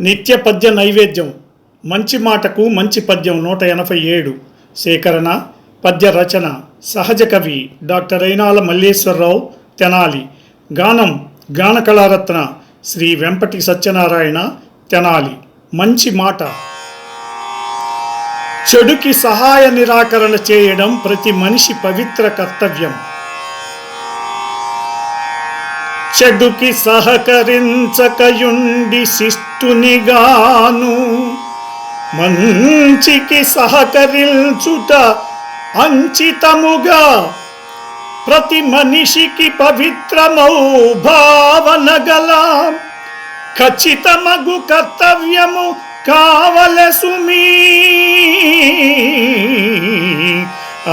నిత్య పద్య నైవేద్యం. మంచి మాటకు మంచి పద్యం నూట ఎనభై ఏడు. సేకరణ పద్య రచన సహజ కవి డాక్టర్ అయినాల మల్లేశ్వరరావు తెనాలి. గానం గాన కళారత్న శ్రీ వెంపటి సత్యనారాయణ తెనాలి. మంచి మాట. చెడుకి సహాయ నిరాకరణ చేయడం ప్రతి మనిషి పవిత్ర కర్తవ్యం. చెడుకి సహకరించకయుండి శిష్టునిగాను మంచికి సహకరించుట అంచితముగా ప్రతి మనిషికి పవిత్రమౌ భావన గల ఖచ్చితమగు కర్తవ్యము కావల సుమీ ఆ